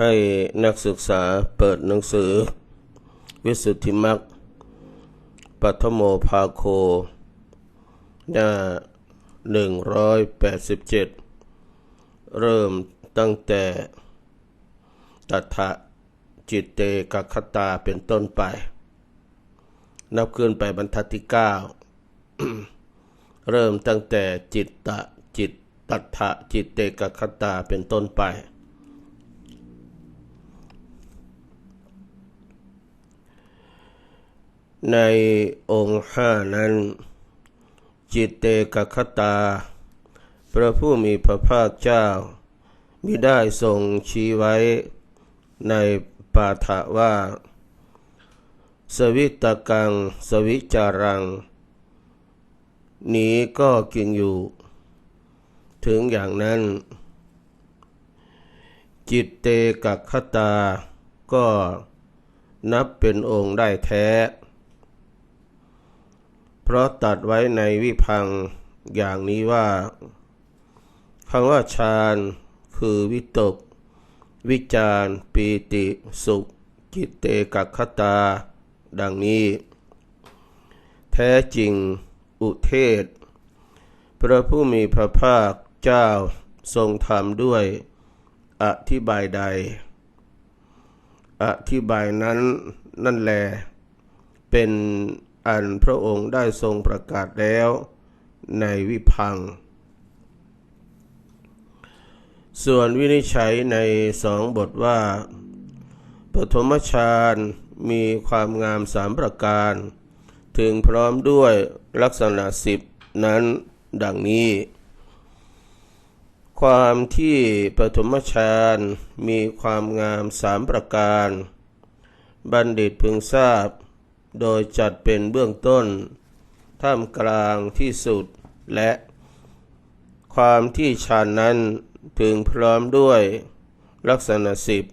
ให้นักศึกษาเปิดหนังสือ วิสุทธิมักปัทโมภาโค หน้า 187 เริ่มตั้งแต่ตัทะจิตเตกัคคตาเป็นต้นไป นับขึ้นไปบรรทัดที่ 9 เริ่มตั้งแต่จิตตะจิตตัทธะจิตเตกัคคตาเป็นต้นไป ในองค์ห้านั้น จิตเตกัคคตา พระผู้มีพระภาคเจ้า มิได้ทรงชี้ไว้ในปาฐะว่า สวิตกัง สวิจารัง นี้ก็กินอยู่ ถึงอย่างนั้น จิตเตกัคคตา ก็นับเป็นองค์ได้แท้ เพราะตัดไว้ในวิพังอย่างนี้ว่าคำว่าฌานคือวิตก วิจารปีติสุข จิตเตกัคคตา ดังนี้ แท้จริงอุเทศ พระผู้มีพระภาคเจ้าทรงทำด้วยอธิบายใด อธิบายนั้นนั่นแล เป็น อันพระองค์ได้ทรงประกาศแล้วในวิพัง ส่วนวินิจฉัยในสองบทว่า ปฐมฌานมีความงามสามประการ ถึงพร้อมด้วยลักษณะสิบนั้นดังนี้ ความที่ปฐมฌานมีความงามสามประการ บัณฑิตพึงทราบ โดยจัดเป็นเบื้องต้น ท่ามกลางที่สุด และ ความที่ฌานนั้นพึงพร้อมด้วยลักษณะสิบ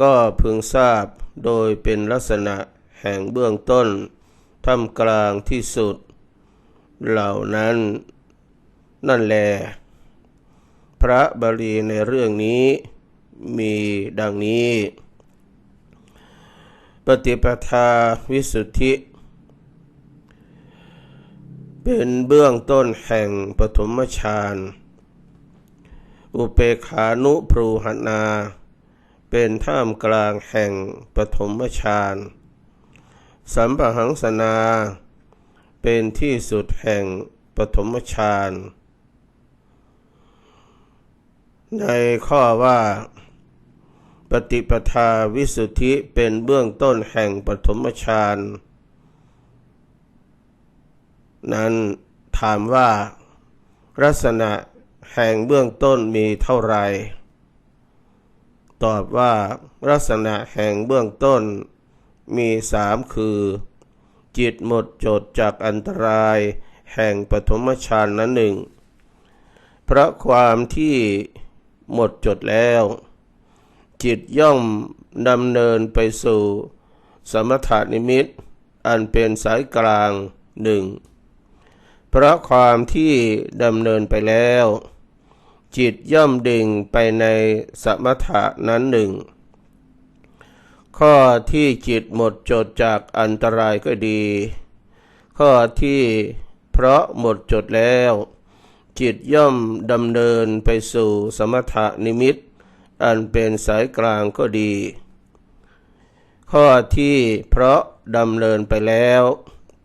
ก็พึงทราบโดยเป็นลักษณะแห่งเบื้องต้น ท่ามกลางที่สุด เหล่านั้น นั่นแล พระบาลีในเรื่องนี้มีดังนี้ ปฏิปทาวิสุทธิ เป็นเบื้องต้นแห่งปฐมฌานอุเปขานุปรูหนา เป็นท่ามกลางแห่งปฐมฌานสัมปหังสนา เป็นที่สุดแห่งปฐมฌานในข้อว่า ปฏิปทาวิสุทธิเป็นเบื้องต้นแห่งปฐมฌานนั้นถามว่าลักษณะแห่งเบื้องต้นมีเท่าไร ตอบว่าลักษณะแห่งเบื้องต้นมีสามคือ จิตหมดจดจากอันตรายแห่งปฐมฌานนั้นหนึ่ง เพราะความที่หมดจดแล้ว จิตย่อมดำเนินไปสู่ สมถานิมิต อันเป็นสายกลางหนึ่งเพราะความที่ดำเนินไปแล้ว จิตย่อมดิ่งไปในสมถะนั้นหนึ่ง ข้อที่จิตหมดจดจากอันตรายก็ดี ข้อที่เพราะหมดจดแล้ว จิตย่อมดำเนินไปสู่สมถะนิมิต อันเป็นสายกลางก็ดี ข้อที่เพราะดำเนินไปแล้ว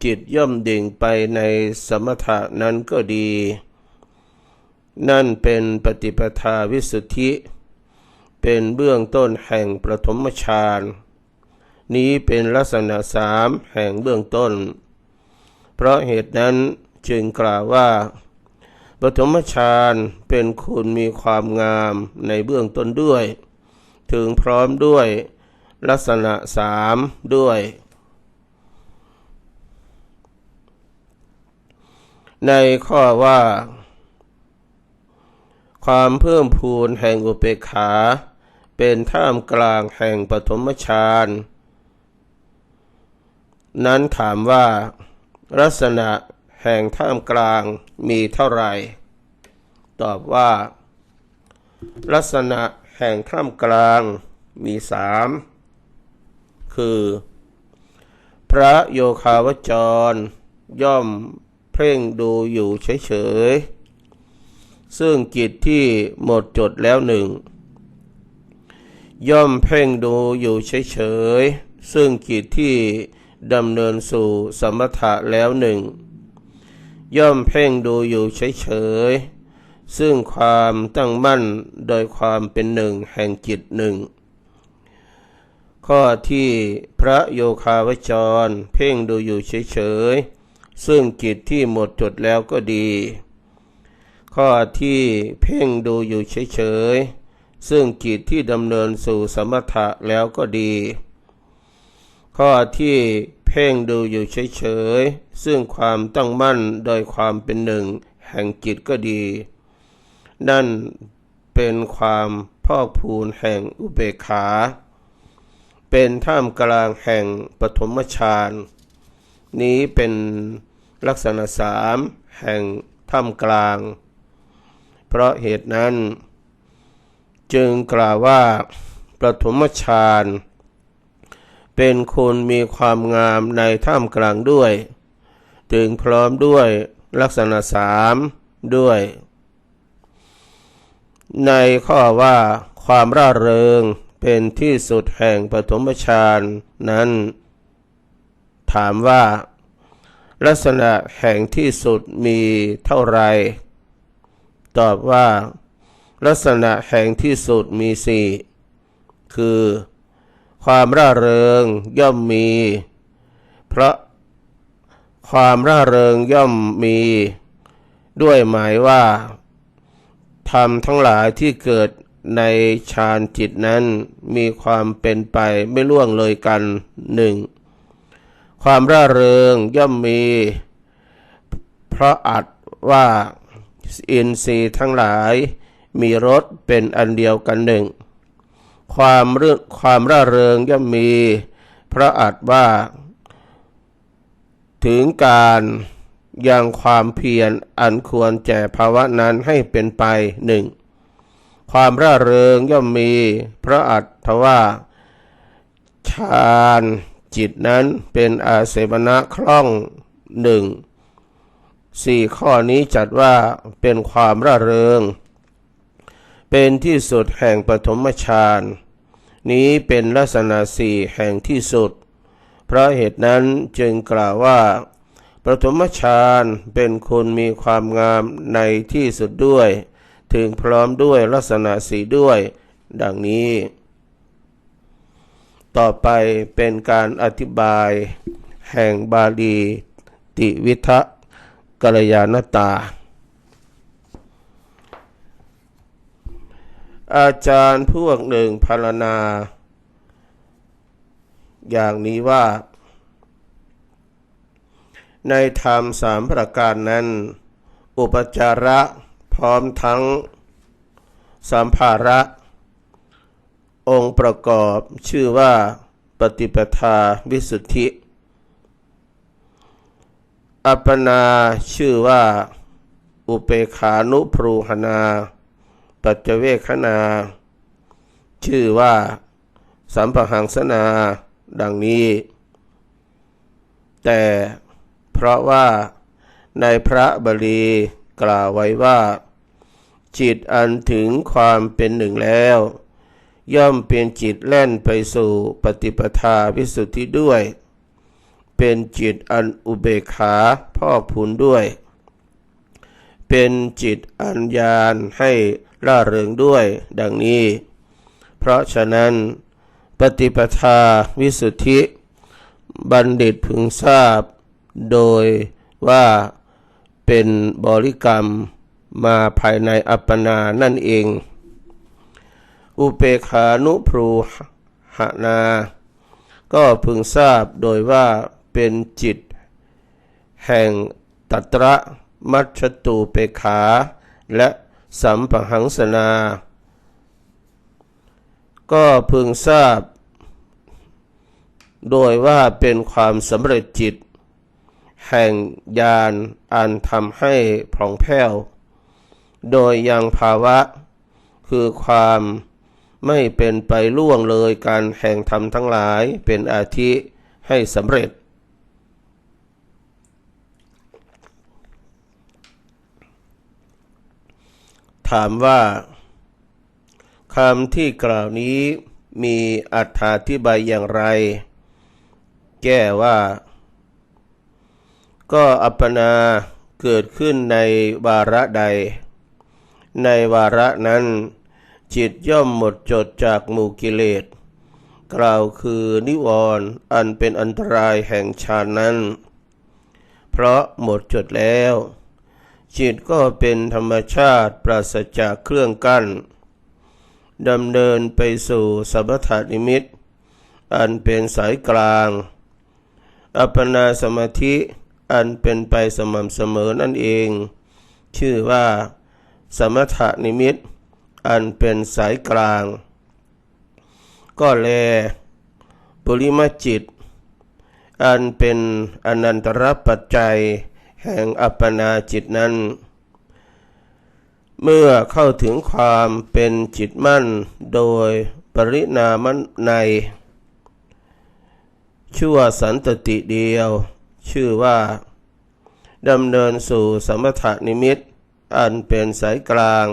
จิตย่อมดิ่งไปในสมถะนั้นก็ดี นั่นเป็นปฏิปทาวิสุทธิ เป็นเบื้องต้นแห่งประถมฌานนี้เป็นลักษณะสามแห่งเบื้องต้น เพราะเหตุนั้นจึงกล่าวว่า ปฐมฌานเป็นคุณมีความงามในเบื้องต้นด้วย ถึงพร้อมด้วยลักษณะสามด้วย ในข้อว่า ความเพิ่มพูนแห่งอุเบกขา เป็นท่ามกลางแห่งปฐมฌานนั้นถามว่าลักษณะ แห่งท่ามกลางมีเท่าไหร่ ตอบว่า ลักษณะแห่งท่ามกลางมีสามคือ พระโยคาวจร ย่อมเพ่งดูอยู่เฉยๆ ซึ่งจิตที่หมดจดแล้วหนึ่ง ย่อมเพ่งดูอยู่เฉยๆ ซึ่งจิตที่ดำเนินสู่สมถะแล้วหนึ่ง ย่อมเพ่งดูอยู่เฉยๆ ซึ่งความตั้งมั่นโดยความเป็นหนึ่งแห่งจิตหนึ่ง ข้อที่พระโยคาวจร เพ่งดูอยู่เฉยๆ ซึ่งจิตที่หมดจดแล้วก็ดี ข้อที่เพ่งดูอยู่เฉยๆ ซึ่งจิตที่ดำเนินสู่สมถะแล้วก็ดี ข้อที่ เพ่งดูอยู่เฉยๆ ซึ่งความตั้งมั่นโดยความเป็นหนึ่ง แห่งจิตก็ดี นั่นเป็นความพอกพูนแห่งอุเบกขา เป็นท่ามกลางแห่งปฐมฌานนี้เป็นลักษณะสามแห่งท่ามกลาง เพราะเหตุนั้น จึงกล่าวว่าปฐมฌาน เป็นคนมีความงามในท่ามกลางด้วย จึงพร้อมด้วยลักษณะสามด้วย ในข้อว่าความร่าเริงเป็นที่สุดแห่งปฐมฌานนั้น ถามว่า ลักษณะแห่งที่สุดมีเท่าไร ตอบว่า ลักษณะแห่งที่สุดมีสี่คือ ความร่าเริงย่อมมี เพราะความร่าเริงย่อมมี ด้วยหมายว่าธรรมทั้งหลายที่เกิดในฌานจิตนั้นมีความเป็นไปไม่ล่วงเลยกันหนึ่งความร่าเริงย่อมมี เพราะอัดว่าอินทรีย์ทั้งหลายมีรสเป็นอันเดียวกันหนึ่ง ความเรื่องความร่าเริงย่อมมีพระอัดว่า ถึงการยังความเพียรอันควรแก่ภาวะนั้นให้เป็นไปหนึ่งความร่าเริงย่อมมีพระอัตถว่าฌานจิตนั้นเป็นอาเสวนะคล่องหนึ่งสี่ข้อนี้จัดว่าเป็นความร่าเริง เป็นที่สุดแห่งปฐมฌานนี้เป็นลักษณะสี่แห่งที่สุด เพราะเหตุนั้นจึงกล่าวว่าปฐมฌานเป็นคนมีความงามในที่สุดด้วย ถึงพร้อมด้วยลักษณะสีด้วย ดังนี้ ต่อไปเป็นการอธิบาย แห่งบาลีติวิทะกัลยาณตา อาจารย์พวกหนึ่งพรรณนาอย่างนี้ว่า ในธรรมสามประการนั้น อุปจาระพร้อมทั้งสัมภาระ องค์ประกอบชื่อว่าปฏิปทาวิสุทธิ อัปปนาชื่อว่า อุเปขานุปรูหนา ปัจเจเวคณาชื่อว่า สัมปหังสนา ดังนี้ แต่เพราะว่าในพระบาลีกล่าวไว้ว่า จิตอันถึงความเป็นหนึ่งแล้ว ย่อมเป็นจิตแล่นไปสู่ปฏิปทาวิสุทธิด้วย เป็นจิตอันอุเบกขาพ่อพูนด้วย เป็นจิตอัญญาณให้ ร่าเริงด้วย ดังนี้ เพราะฉะนั้น ปฏิปทาวิสุทธิ บัณฑิตพึงทราบ โดยว่าเป็นบริกรรมมาภายในอัปปนานั่นเอง อุเปขานุพรูหนา ก็พึงทราบโดยว่าเป็นจิต แห่งตัตระมัชตูเปขา และ สัมปหังสนา ก็พึงทราบ โดยว่าเป็นความสำเร็จจิต แห่งญาณอันทำให้ผ่องแผ้ว โดยยังภาวะ คือความไม่เป็นไปล่วงเลยการแห่งธรรมทั้งหลายเป็นอาทิให้สำเร็จ ถามว่าคำที่กล่าวนี้มีอัธิบายอย่างไร แก้ว่า ก็อัปปนาเกิดขึ้นในวาระใด ในวาระนั้น จิตย่อมหมดจดจากหมู่กิเลส กล่าวคือนิวรณ์อันเป็นอันตรายแห่งฌานนั้น เพราะหมดจดแล้ว จิตก็เป็นธรรมชาติปราศจากเครื่องกั้นดำเนินไปสู่สัมปทานิมิต อันเป็นสายกลาง อัปปนาสมาธิอันเป็นไปสม่ำเสมอนั่นเอง ชื่อว่า สมถะนิมิต อันเป็นสายกลาง ก็แลปุริมจิต อันเป็นอนันตรปัจจัย แห่งอัปปนาจิตนั้น เมื่อเข้าถึงความเป็นจิตมั่นโดยปริณามันใน ชั่วสันตติเดียว ชื่อว่าดำเนินสู่สมถนิมิต อันเป็นสายกลาง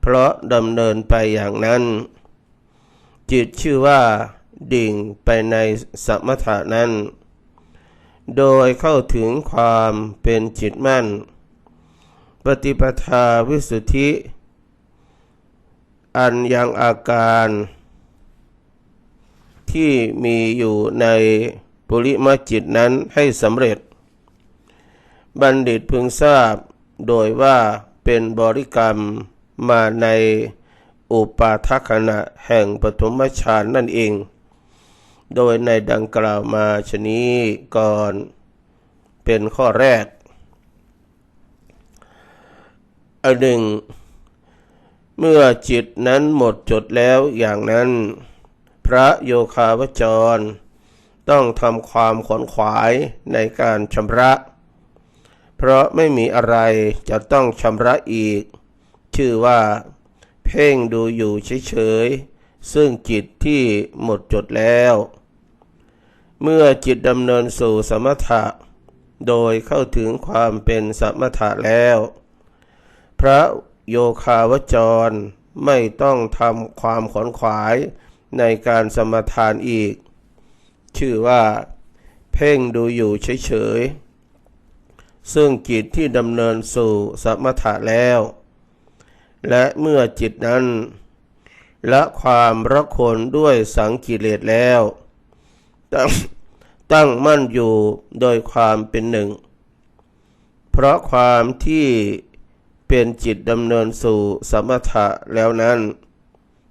เพราะดำเนินไปอย่างนั้น จิตชื่อว่า ดิ่งไปในสมถะนั้น โดยเข้าถึงความเป็นจิตมั่น ปฏิปทาวิสุทธิ อันยังอาการ ที่มีอยู่ในปุริมจิตนั้นให้สำเร็จ บัณฑิตพึงทราบโดยว่าเป็นบริกรรมมาในอุปาทขณะแห่งปฐมฌานนั่นเอง โดยในดังกล่าวมาชนี้ก่อนเป็นข้อแรกอันหนึ่ง เมื่อจิตนั้นหมดจดแล้วอย่างนั้น พระโยคาวจร ต้องทำความขวนขวายในการชำระ เพราะไม่มีอะไรจะต้องชำระอีก ชื่อว่า เพ่งดูอยู่เฉยๆซึ่งจิตที่หมดจดแล้ว เมื่อจิตดำเนินสู่สมถะ โดยเข้าถึงความเป็นสมถะแล้ว พระโยคาวจรไม่ต้องทำความขวนขวายในการสมทานอีก ชื่อว่า เพ่งดูอยู่เฉยๆ ซึ่งจิตที่ดำเนินสู่สมถะแล้ว และเมื่อจิตนั้น ละความรักคนด้วยสังกิเลสแล้ว ตั้งตั้งมั่นอยู่โดยความเป็นหนึ่ง เพราะความที่เป็นจิตดำเนินสู่สมถะแล้วนั้น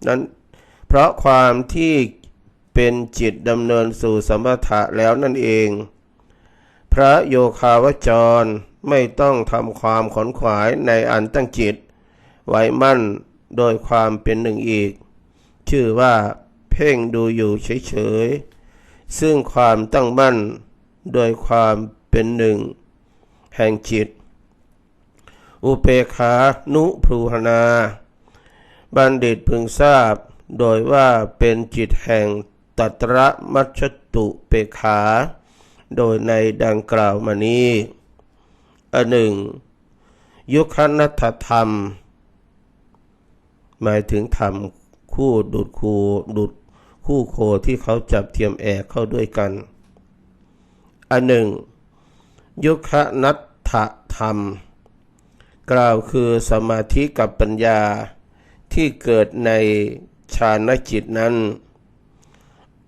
นั้น เพราะความที่เป็นจิตดำเนินสู่สมถะแล้วนั่นเอง พระโยคาวจรไม่ต้องทำความขนขวายในอันตั้งจิต ไว้มั่นโดยความเป็นหนึ่งอีก ชื่อว่าเพ่งดูอยู่เฉยๆ ซึ่งความตั้งมั่นโดยความเป็นหนึ่ง แห่งจิต อุเปขานุพูหนา บัณฑิตพึงทราบโดยว่าเป็นจิตแห่งตัตระมัชตุเปขา โดยในดังกล่าวมานี้อันหนึ่ง ยุคนัตธรรม หมายถึงธรรมคู่ดุดคูดุด คู่โคที่เขาจับเทียมแอกเข้าด้วยกัน อันหนึ่ง ยุคนัตถธรรม กล่าวคือสมาธิกับปัญญาที่เกิดในฌานจิตนั้น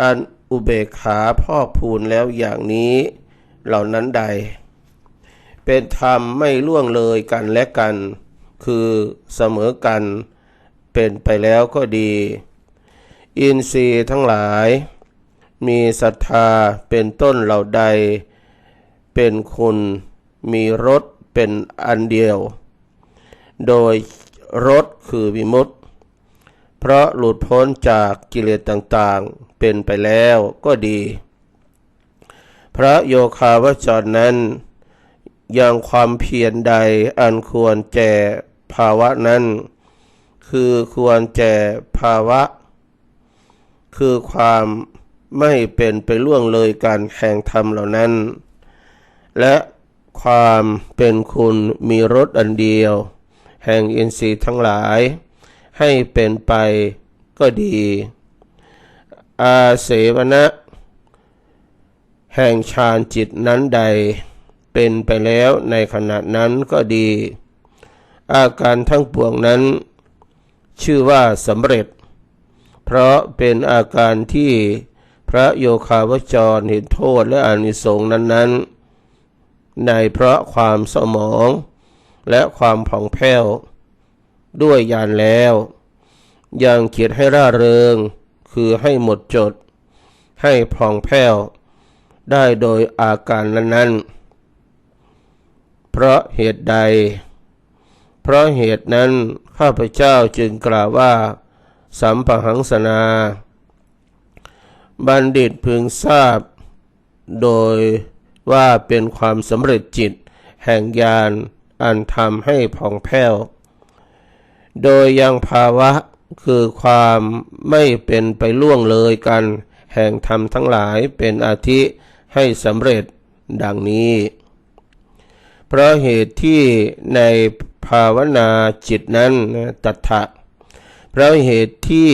อันอุเบกขาพอกพูนแล้วอย่างนี้เหล่านั้นใด เป็นธรรมไม่ล่วงเลยกันและกัน คือเสมอกัน เป็นไปแล้วก็ดี อินทรีย์ทั้งหลาย มีศรัทธาเป็นต้นเหล่าใด เป็นคุณมีรสเป็นอันเดียว โดยรสคือวิมุตติ เพราะหลุดพ้นจากกิเลสต่างๆเป็นไปแล้วก็ดี พระโยคาวจรนั้นยังความเพียรใดอันควรแก่ภาวะนั้น คือควรแก่ภาวะ คือความไม่เป็นไปล่วงเลยการแห่งธรรมเหล่านั้น และความเป็นคุณมีรสอันเดียว แห่งอินทรีย์ทั้งหลาย ให้เป็นไปก็ดี อาเสวนะแห่งฌานจิตนั้นใด เป็นไปแล้วในขณะนั้นก็ดี อาการทั้งปวงนั้น ชื่อว่าสำเร็จ เพราะเป็นอาการที่พระโยคาวจรเห็นโทษและอานิสงส์นั้นๆ ในเพราะความสมองและความผ่องแผ้ว ด้วยญาณแล้ว ยังเขียดให้ร่าเริง คือให้หมดจด ให้ผ่องแผ้ว ได้โดยอาการนั้นๆ เพราะเหตุใด เพราะเหตุนั้นข้าพเจ้าจึงกล่าวว่า สัมปหังสนา บัณฑิตพึงทราบ โดยว่าเป็นความสำเร็จจิต แห่งญาณอันทำให้ผ่องแผ้ว โดยยังภาวะคือความไม่เป็นไปล่วงเลยกัน แห่งธรรมทั้งหลายเป็นอาทิให้สำเร็จดังนี้ เพราะเหตุที่ในภาวนาจิตนั้นตัทธะ เพราะเหตุที่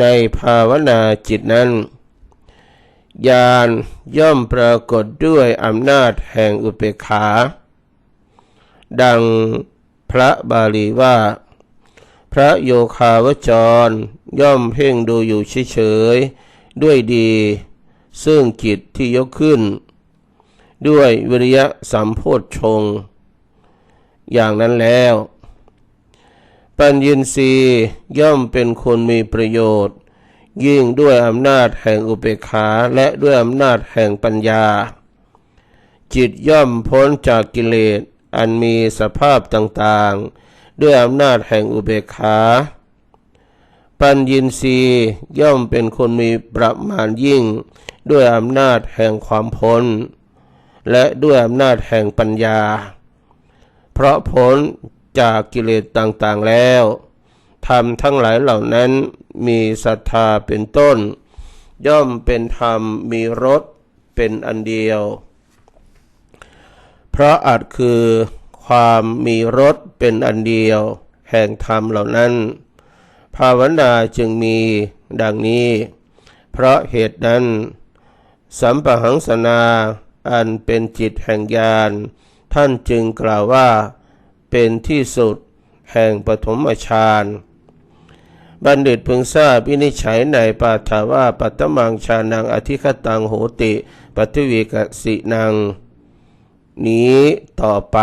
ในภาวนาจิตนั้นญาณย่อมปรากฏด้วยอำนาจแห่งอุเบกขา ดังพระบาลีว่า พระโยคาวจรย่อมเพ่งดูอยู่เฉยๆ ด้วยดี ซึ่งจิตที่ยกขึ้น ด้วยวิริยะสัมโพธชงอย่างนั้นแล้ว ปัญญินทรีย์ย่อมเป็นคนมีประโยชน์ ยิ่งด้วยอำนาจแห่งอุเบกขาและด้วยอำนาจแห่งปัญญา จิตย่อมพ้นจากกิเลสอันมีสภาพต่างๆ ด้วยอำนาจแห่งอุเบกขาปัญญินทรีย์ย่อมเป็นคนมีประมาณยิ่ง ด้วยอำนาจแห่งความพ้น และด้วยอำนาจแห่งปัญญา เพราะพ้น จากกิเลสต่างๆแล้วธรรมทั้งหลายเหล่านั้นมีศรัทธาเป็นต้น ย่อมเป็นธรรมมีรสเป็นอันเดียว เพราะอาจคือความมีรสเป็นอันเดียว แห่งธรรมเหล่านั้น ภาวนาจึงมีดังนี้ เพราะเหตุนั้น สัมปหังสนาอันเป็นจิตแห่งญาณท่านจึงกล่าวว่า เป็นที่สุดแห่งปฐมฌานบัณฑิตพึงทราบวินิจฉัยในปาถาว่าปัตตมังชานังอธิคตังโหติปฏิวิกสินัง นี้ต่อไป